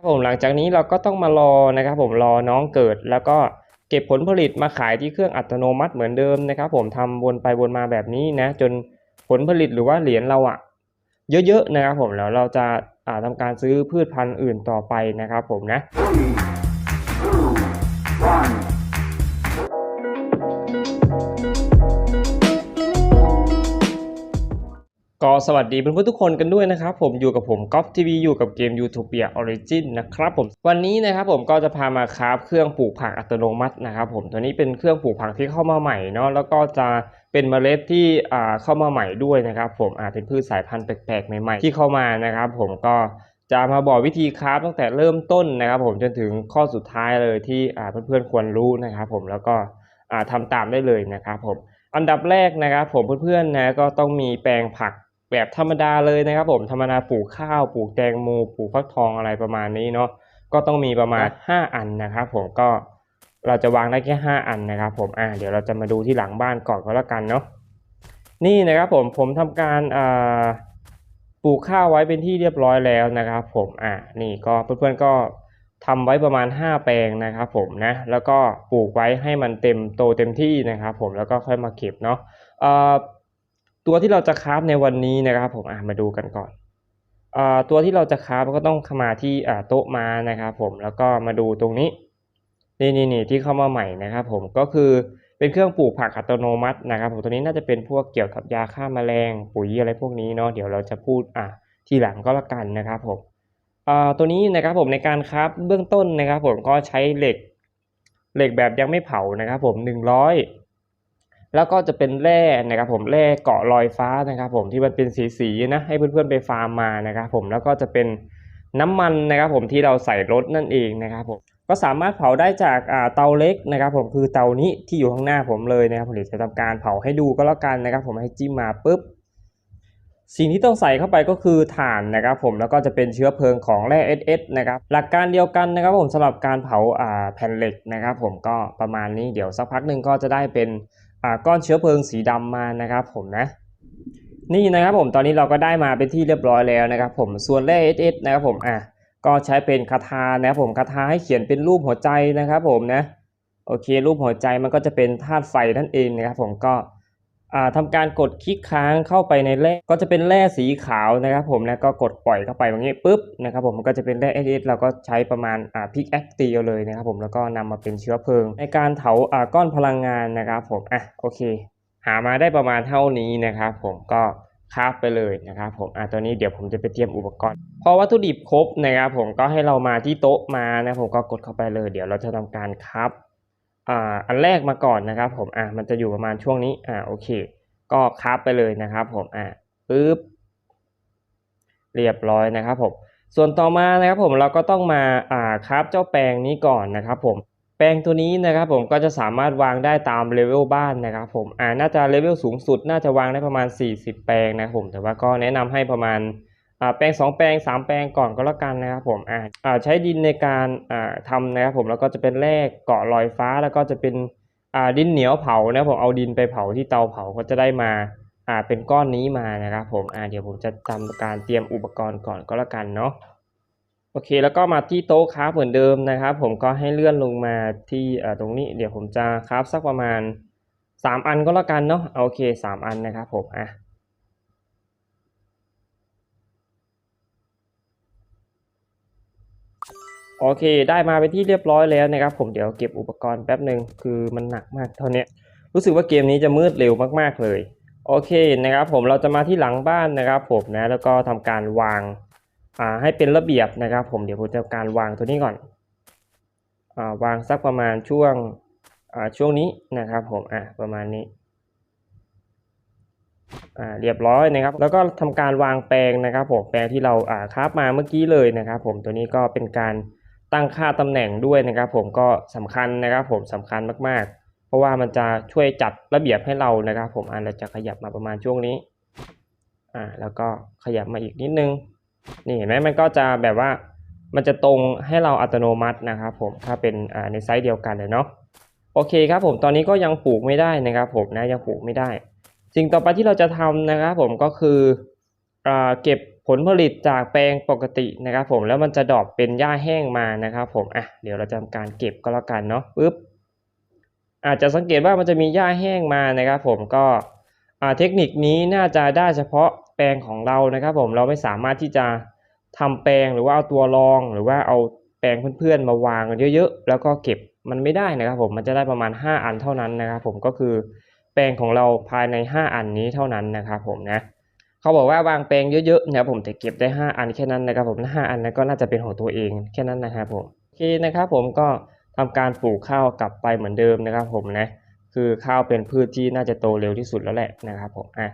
ครับผมหลังจากนี้เราก็ต้องมารอนะครับ ผมรอน้องเกิด แล้วก็เก็บผลผลิตมาขายที่เครื่องอัตโนมัติเหมือนเดิมนะครับ ผมทำวนไปวนมาแบบนี้นะ จนผลผลิตหรือว่าเหรียญเราอะเยอะๆนะครับ ผมแล้วเราจะทำทำการซื้อพืชพันธุ์อื่นต่อไปนะครับ ผมนะ ก็สวัสดีเพื่อนๆทุกคนกันด้วยนะครับผมอยู่กับผมก๊อฟทีวีอยู่กับเกม Utopia Origin นะครับผมวันนี้นะครับผมก็จะพามาคราฟเครื่องปลูกผักอัตโนมัตินะครับผมตัวนี้เป็นเครื่องปลูกผักที่เข้ามาใหม่เนาะแล้วก็จะเป็นเมล็ดที่อ่าเข้ามาใหม่ด้วยนะครับผมอ่าเป็นพืชสายพันธุ์แปลกๆใหม่ๆที่เข้ามานะครับผมก็จะมาบอกวิธีคราฟตั้งแต่เริ่มต้นนะครับผมจนถึงข้อสุดท้ายเลยที่อ่าเพื่อนๆควรรู้นะครับผมแล้วก็อ่าทำตามได้เลยนะครับผมอันดับแรกนะครับผมเพื่อนๆนะก็ต้องมีแปลงผัก แบบธรรมดาเลยนะครับผมธรรมดาปลูกข้าวปลูกแตงโมปลูกฟักทองอะไรประมาณนี้เนาะก็ต้องมีประมาณ 5 อันนะครับผมก็เราจะวางได้แค่ 5 อันนะครับผมอ่าเดี๋ยวเราจะมาดูที่หลังบ้านก่อนก็แล้วกันเนาะนี่นะครับผมผมทำการอ่าปลูกข้าวไว้เป็นที่เรียบร้อยแล้วนะครับผมอ่านี่ก็เพื่อนๆก็ทำไว้ประมาณ 5 แปลงนะครับผมนะแล้วก็ปลูกไว้ให้มันเต็มโตเต็มที่นะครับผมแล้วก็ค่อยมาเก็บเนาะเอ่อ ตัวที่เราจะคราฟในวันนี้นะครับผมมาดูกันก่อนอตัวที่เราจะคราฟก็ต้องเข้ามาที่โต๊ะม้านะครับผมแล้วก็มาดูตรงนี้นี่นี่นี่ที่เข้ามาใหม่นะครับผมก็คือเป็นเครื่องปลูกผักอัตโนมัตินะครับผมตัวนี้น่าจะเป็นพวกเกี่ยวกับยาฆ่าแมลงปุ๋ยอะไรพวกนี้เนาะเดี๋ยวเราจะพูดอะทีหลังก็แล้วกันนะครับผมตัวนี้นะครับผมในการคราฟเบื้องต้นนะครับผมก็ใช้เหล็กเหล็กแบบยังไม่เผานะครับผมหนึ่งร้อย แล้วก็จะเป็นแร่นะครับผมแร่เกาะลอยฟ้านะครับผมที่มันเป็นสีๆนะให้เพื่อนๆไปฟาร์มมานะครับผมแล้วก็จะเป็นน้ำมันนะครับผมที่เราใส่รถนั่นเองนะครับผมก็สามารถเผาได้จากเตาเล็กนะครับผมคือเตานี้ที่อยู่ข้างหน้าผมเลยนะครับผมเดี๋ยวจะทำการเผาให้ดูก็แล้วกันนะครับผมให้จิ้มมาปุ๊บสิ่งที่ต้องใส่เข้าไปก็คือถ่านนะครับผมแล้วก็จะเป็นเชื้อเพลิงของแร่ SS นะครับหลักการเดียวกันนะครับผมสำหรับการเผาแผ่นเหล็กนะครับผมก็ประมาณนี้เดี๋ยวสักพักหนึ่งก็จะได้เป็น ก้อนเชื้อเพลิงสีดำมานะครับผมนะนี่นะครับผมตอนนี้เราก็ได้มาเป็นที่เรียบร้อยแล้วนะครับผมส่วนแร่ SS นะครับผมอะก็ใช้เป็นคาถานะครับผมคาถาให้เขียนเป็นรูปหัวใจนะครับผมนะโอเครูปหัวใจมันก็จะเป็นธาตุไฟนั่นเองนะครับผมก็ ทำการกดคลิกค้างเข้าไปในแร่ก็จะเป็นแร่สีขาวนะครับ ผมนะก็กดปล่อยเข้าไปอย่างนี้ปุ๊บนะครับผมก็จะเป็นแร่ SS เราก็ใช้ประมาณอ่าพิกแอคตีเอเลยนะครับผมแล้วก็นำมาเป็นเชื้อเพลิง ในการเผาอ่าก้อนพลังงานนะครับผมอะโอเค หามาได้ประมาณเท่านี้นะครับผมก็คาฟไปเลยนะครับผมอะตัวนี้เดี๋ยวผมจะไปเตรียมอุปกรณ์ พอวัตถุดิบครบนะครับผมก็ให้เรามาที่โต๊ะมานะผมก็กดเข้าไปเลย เดี๋ยวเราจะทำการคาฟ อันแรกมาก่อนนะครับผมอะมันจะอยู่ประมาณช่วงนี้อ่าโอเค ก็คราไปเลยนะครับผมอะปึ๊บเรียบร้อยนะครับผมส่วนต่อมานะครับผมเราก็ต้องมาอ่าคราเจ้าแปลงนี้ก่อนนะครับผมแปลงตัวนี้นะครับผมก็จะสามารถวางได้ตามเลเวลบ้านนะครับผมอ่าน่าจะเลเวลสูงสุดน่าจะวางได้ประมาณ 40 แปลงนะครับผมแต่ว่าก็แนะนำให้ประมาณ อ่าแปลง 2 แปลง 3 แปลงก่อนก็แล้วกันนะครับผมอ่าอ่าใช้ดินในการอ่าทำนะครับผมแล้วก็จะเป็นแร่เกาะลอยฟ้าแล้วก็จะเป็นอ่าดินเหนียวเผานะครับผมเอาดินไปเผาที่เตาเผาก็จะได้มาอ่าเป็นก้อนนี้มานะครับผมอ่าเดี๋ยวผมจะทำการเตรียมอุปกรณ์ก่อนก็แล้วกันเนาะโอเคแล้วก็มาที่โต๊ะคราฟเหมือนเดิมนะครับ ผมก็ให้เลื่อนลงมาที่ตรงนี้เดี๋ยวผมจะคราฟสักประมาณ 3 อันก็แล้วกันเนาะโอเค 3 อันนะครับผมอะ โอเค ได้มาเป็นที่เรียบร้อยแล้วนะครับ ผมเดี๋ยวเก็บอุปกรณ์แป๊บหนึ่งคือมันหนักมากตอนเนี้ยรู้สึกว่าเกมนี้จะมืดเร็วมากๆเลยโอเคนะครับผมเราจะมาที่หลังบ้านนะครับผมนะแล้วก็ทำการวางอ่าให้เป็นระเบียบนะครับ ผมเดี๋ยวผมจะการวางตัวนี้ก่อนอ่าวางสักประมาณช่วงอ่าช่วงนี้นะครับผมอ่าประมาณนี้อ่าเรียบร้อยนะครับ แล้วก็ทำการวางแปลงนะครับผมแปลงที่เราอ่าคราฟมาเมื่อกี้เลยนะครับ ผมตัวนี้ก็เป็นการ ตั้งค่าตำแหน่งด้วยนะครับ ผมก็สำคัญนะครับ ผมสำคัญมากๆ เพราะว่ามันจะช่วยจัดระเบียบให้เรานะครับ ผมอ่าเราจะขยับมาประมาณช่วงนี้อ่าแล้วก็ขยับมาอีกนิดนึงนี่เห็นไหมมันก็จะแบบว่ามันจะตรงให้เราอัตโนมัตินะครับ ผมถ้าเป็นอ่าในไซส์เดียวกันเลยเนาะโอเคครับผมตอนนี้ก็ยังปลูกไม่ได้นะครับ ผมนะยังปลูกไม่ได้ สิ่งต่อไปที่เราจะทำนะครับ ผมก็คืออ่าเก็บ ผลผลิตจากแปลงปกตินะครับผมแล้วมันจะดอปเป็นหญ้าแห้งมานะครับผมอะเดี๋ยวเราจะทำการเก็บก็แล้วกันเนาะปึ๊บอาจจะสังเกตว่ามันจะมีหญ้าแห้งมานะครับผมก็อ่าเทคนิคนี้น่าจะได้เฉพาะแปลงของเรานะครับผมเราไม่สามารถที่จะทำแปลงหรือว่าเอาตัวรองหรือว่าเอาแปลงเพื่อนๆมาวางกันเยอะๆแล้วก็เก็บมันไม่ได้นะครับผมมันจะได้ประมาณ 5 อันเท่านั้นนะครับผมก็คือแปลงของเราภายใน 5 อันนี้เท่านั้นนะครับผมนะ เขาบอกว่าวางแปลงเยอะๆนะครับผมแต่เก็บได้ 5 อันแค่นั้นนะครับผมห้าอันนั้นก็น่าจะเป็นของตัวเองแค่นั้นนะครับผมโอเคนะครับผมก็ทำการปลูกข้าวกลับไปเหมือนเดิมนะครับผมนะคือข้าวเป็นพืชที่น่าจะโตเร็วที่สุดแล้วแหละนะครับผมอะ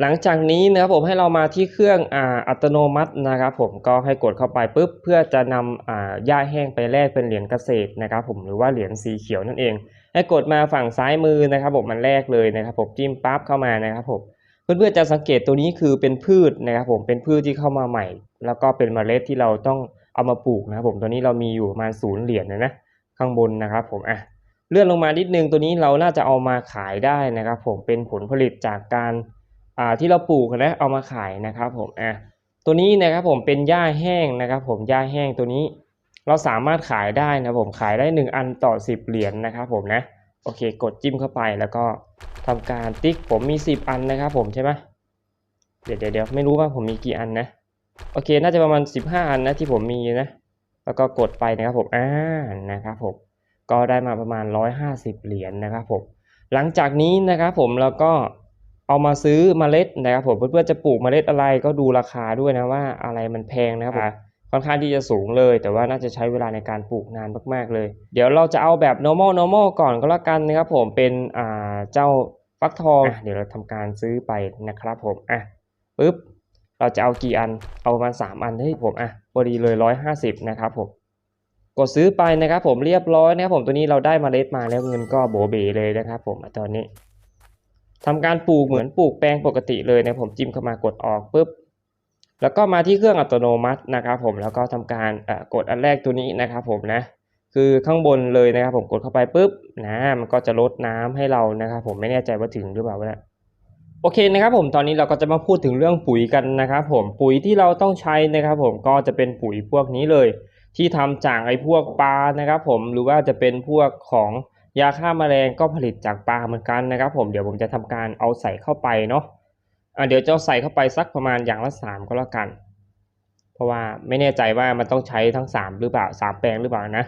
หลังจากนี้นะครับผมให้เรามาที่เครื่องอ่าอัตโนมัตินะครับผมก็ให้กดเข้าไปปุ๊บเพื่อจะนำอ่าหญ้าแห้งไปแลกเป็นเหรียญเกษตรนะครับผมหรือว่าเหรียญสีเขียวนั่นเอง ให้กดมาฝั่งซ้ายมือนะครับผมมันแรกเลยนะครับผมจิ้มปั๊บเข้ามานะครับผม เพื่อนๆจะสังเกตตัวนี้คือเป็นพืชนะครับผมเป็นพืชที่เข้ามาใหม่ แล้วก็เป็นเมล็ดที่เราต้องเอามาปลูกนะครับผมตัวนี้เรามีอยู่ประมาณศูนย์เหรียญนะนะข้างบนนะครับผมอะเลื่อนลงมานิดนึงตัวนี้เราน่าจะเอามาขายได้นะครับ ผมเป็นผลผลิตจากการอ่าที่เราปลูกนะเอามาขายนะครับ ผมอะตัวนี้นะครับผมเป็นหญ้าแห้งนะครับ ผมหญ้าแห้งตัวนี้ เราสามารถขายได้นะครับผมขายได้หนึ่งอันต่อสิบเหรียญนะครับผมนะ โอเค กดจิ้มเข้าไปแล้วก็ทำการติ๊กผมมี 10 อันนะครับผมใช่ไหมเดี๋ยวเดี๋ยวไม่รู้ว่าผมมีกี่อันนะ โอเค น่าจะประมาณ 15 อันนะที่ผมมีนะ แล้วก็กดไปนะครับผมอ่านะครับผมก็ได้มาประมาณ 150 เหรียญนะครับผมหลังจากนี้นะครับผมเราก็เอามาซื้อเมล็ดนะครับผมเพื่อนๆจะปลูกเมล็ดอะไรก็ดูราคาด้วยนะว่าอะไรมันแพงนะครับผม ค่อนข้างที่จะสูงเลย แต่ว่าน่าจะใช้เวลาในการปลูกนานมากๆเลย เดี๋ยวเราจะเอาแบบ normal normal ก่อนก็แล้วกันนะครับผมเป็นอ่าเจ้าฟักทองเดี๋ยวเราทำการซื้อไปนะครับผมอะปึ๊บเราจะเอากี่อันเอาประมาณ3อันให้ผมอะพอดีเลย 150 นะครับผมกดซื้อไปนะครับผมเรียบร้อยนะครับผมตัวนี้เราได้มาเมล็ดมาแล้วเงินก็โบเบเลยนะครับผมตอนนี้ทำการปลูกเหมือนปลูกแปลงปกติเลยนะผมจิ้มเข้ามากดออกปุ๊บ แล้วก็มาที่เครื่องอัตโนมัตินะครับผมแล้วก็ทำการกดอันแรกตัวนี้นะครับผมนะคือข้างบนเลยนะครับผมกดเข้าไปปุ๊บนะมันก็จะลดน้ำให้เรานะครับผมไม่แน่ใจว่าถึงหรือเปล่านะโอเคนะครับผมตอนนี้เราก็จะมาพูดถึงเรื่องปุ๋ยกันนะครับผมปุ๋ยที่เราต้องใช้นะครับผมก็จะเป็นปุ๋ยพวกนี้เลย ที่ทำจากไอ้พวกปลานะครับผมหรือว่าจะเป็นพวกของยาฆ่าแมลงก็ผลิตจากปลาเหมือนกันนะครับผมเดี๋ยวผมจะทำการเอาใส่เข้าไปเนาะ เดี๋ยวจะใส่เข้าไปสักประมาณอย่างละสามก็แล้วกัน เพราะว่าไม่แน่ใจว่ามันต้องใช้ทั้งสามหรือเปล่าสามแปลงหรือเปล่านะ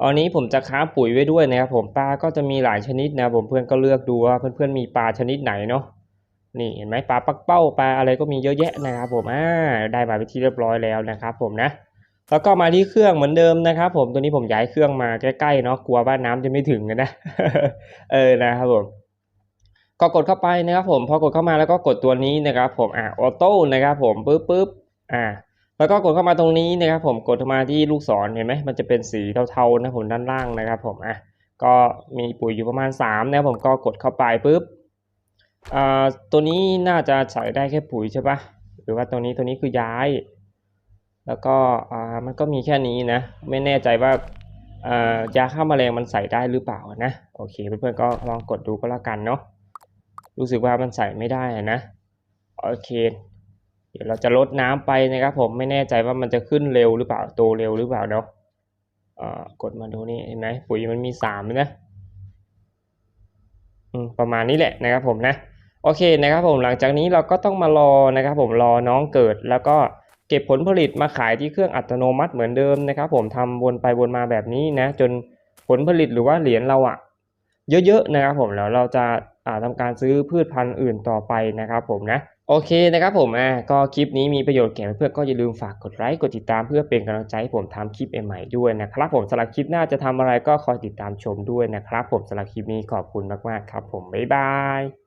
อันนี้ผมจะค้าปุ๋ยไว้ด้วยนะครับผมปลาก็จะมีหลายชนิดนะผมเพื่อนก็เลือกดูว่าเพื่อนๆมีปลาชนิดไหนเนาะนี่เห็นไหมปลาปักเป้าปลาอะไรก็มีเยอะแยะนะครับผมอ่าได้มาเป็นที่เรียบร้อยแล้วนะครับผมนะแล้วก็มาที่เครื่องเหมือนเดิมนะครับผมตัวนี้ผมย้ายเครื่องมาใกล้ๆเนาะกลัวว่าน้ำจะไม่ถึงนะเออนะครับผม ก็กดเข้าไปนะครับผมพอกดเข้ามาแล้วก็กดตัวนี้นะครับผมอ่าออโต้นะครับผมปึ๊บปึ๊บอ่าแล้วก็กดเข้ามาตรงนี้นะครับผมกดมาที่ลูกศรเห็นไหมมันจะเป็นสีเทาๆนะผมด้านล่างนะครับผมอะก็มีปุ๋ยอยู่ประมาณ3นะครับผมก็กดเข้าไปปึ๊บอ่าตัวนี้น่าจะใส่ได้แค่ปุ๋ยใช่ปะหรือว่าตัวนี้ตัวนี้คือย้าย แล้วก็อ่ามันก็มีแค่นี้นะ ไม่แน่ใจว่าอ่ายาฆ่าแมลงมันใส่ได้หรือเปล่านะโอเคเพื่อนๆก็ลองกดดูก็แล้วกันเนาะ รู้สึกว่ามันใส่ไม่ได้อะนะโอเค เดี๋ยวเราจะลดน้ำไปนะครับ ผมไม่แน่ใจว่ามันจะขึ้นเร็วหรือเปล่าโตเร็วหรือเปล่าเนาะเอ่อกดมาดูนี่เห็นไหมปุ๋ยมันมีสามนะอืมประมาณนี้แหละนะครับผมนะโอเคนะครับผมหลังจากนี้เราก็ต้องมารอนะครับ ผมรอน้องเกิดแล้วก็เก็บผลผลิตมาขายที่เครื่องอัตโนมัติเหมือนเดิมนะครับ ผมทำวนไปวนมาแบบนี้นะ จนผลผลิตหรือว่าเหรียญเราอะเยอะๆนะครับ ผมแล้วเราจะาทำการซื้อพืชพันธุ์อื่นต่อไปนะครับผมนะโอเคนะครับผมอ่าก็คลิปนี้มีประโยชน์แก่เพื่อนก็อย่าลืมฝากกดไลค์กดติดตามเพื่อเป็นกำลังใจให้ผมทำคลิปใหม่ๆด้วยนะครับผมสำหรับคลิปหน้าจะทำอะไรก็คอยติดตามชมด้วยนะครับผมสำหรับคลิปนี้ขอบคุณมากๆครับผมบ๊ายบาย